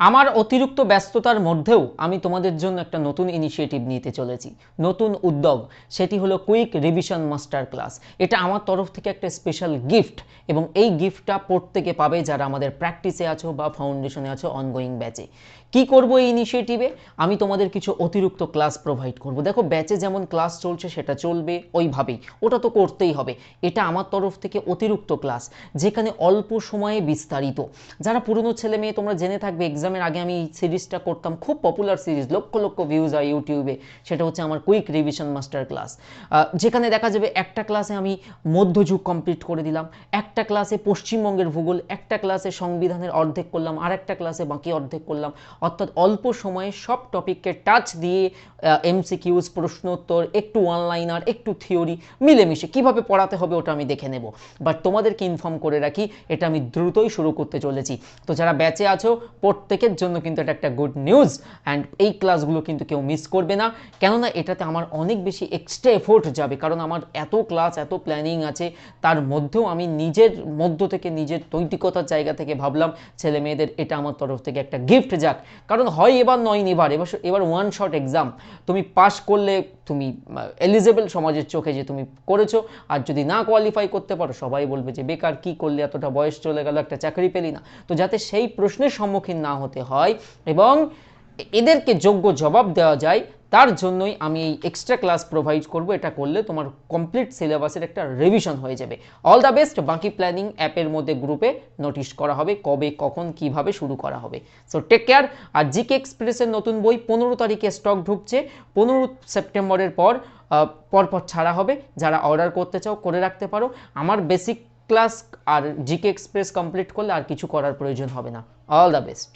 আমার অতিরিক্ত ব্যস্ততার মধ্যেও আমি তোমাদের জন্য একটা নতুন ইনিশিয়েটিভ নিতে চলেছি। নতুন উদ্যোগ, সেটি হলো কুইক রিভিশন মাস্টার ক্লাস এটা আমার তরফ থেকে একটা স্পেশাল গিফট এবং এই গিফটটা প্রত্যেকে পাবে যারা আমাদের প্র্যাকটিসে আছো বা ফাউন্ডেশনে আছো অনগোয়িং ব্যাচে কি করব এই ইনিশিয়েটিভে আমি তোমাদের কিছু অতিরিক্ত ক্লাস প্রোভাইড করব। দেখো ব্যাচে যেমন ক্লাস চলছে, সেটা চলবে ওইভাবেই। ওটা তো করতেই হবে। এটা আমার তরফ থেকে অতিরিক্ত ক্লাস যেখানে অল্প সময়ে বিস্তারিত। যারা পুরনো ছেলে মেয়ে তোমরা জেনে থাকবে এক্সামের আগে আমি সিরিজটা করতাম। খুব popular series lakh lakh views হয় ইউটিউবে সেটা হচ্ছে আমার কুইক রিভিশন মাস্টার ক্লাস যেখানে দেখা যাবে একটা ক্লাসে আমি মধ্যযুগ কমপ্লিট করে দিলাম, একটা ক্লাসে পশ্চিমবঙ্গের ভূগোল, একটা ক্লাসে সংবিধানের অর্ধেক করলাম আর একটা ক্লাসে বাকি অর্ধেক করলাম। অর্থাৎ অল্প সময়ে সব টপিককে টাচ দিয়ে এমসিকিউজ প্রশ্নোত্তর, একটু অনলাইনার একটু থিওরি মিলেমিশে। কীভাবে পড়াতে হবে ওটা আমি দেখে নেব। বাট তোমাদেরকে ইনফর্ম করে রাখি, এটা আমি দ্রুতই শুরু করতে চলেছি। তো যারা ব্যাচে আছো প্রত্যেকের জন্য কিন্তু এটা একটা গুড নিউজ অ্যান্ড এই ক্লাসগুলো কিন্তু কেউ মিস করবে না। কেননা এটাতে আমার অনেক বেশি এক্সট্রা এফোর্ট যাবে, কারণ আমার এত ক্লাস এত প্ল্যানিং আছে, তার মধ্যেও আমি নিজের মধ্য থেকে নিজের নৈতিকতার জায়গা থেকে ভাবলাম, ছেলে মেয়েদের এটা আমার তরফ থেকে একটা গিফট যাক। কারণ হয় এবার নয়, এবার এবার এবার ওয়ান শট এক্সাম তুমি পাস করলে তুমি এলিজেবল সমাজের চোখে যে তুমি করেছ, আর যদি না কোয়ালিফাই করতে পারো, সবাই বলবে যে, বেকার, কি করলে? এতটা বয়স চলে গেল, একটা চাকরি পেলি না। তো যাতে সেই প্রশ্নের সম্মুখীন না হতে হয় এবং এদেরকে যোগ্য জবাব দেওয়া যায়, তার জন্যই আমি এই এক্সট্রা ক্লাস প্রোভাইড করব। এটা করলে তোমার কমপ্লিট সিলেবাসের একটা রিভিশন হয়ে যাবে। অল দ্য বেস্ট বাকি প্ল্যানিং অ্যাপের মধ্যে গ্রুপে নোটিশ করা হবে, কবে, কখন, কীভাবে শুরু করা হবে। সো টেক কেয়ার আর জিকে এক্সপ্রেসের নতুন বই পনেরো তারিখে স্টক ঢুকছে। পনেরো সেপ্টেম্বরের পর পরপর ছাড়া হবে। যারা অর্ডার করতে চাও, করে রাখতে পারো। আমার বেসিক ক্লাস আর জিকে এক্সপ্রেস কমপ্লিট করলে আর কিছু করার প্রয়োজন হবে না। All the best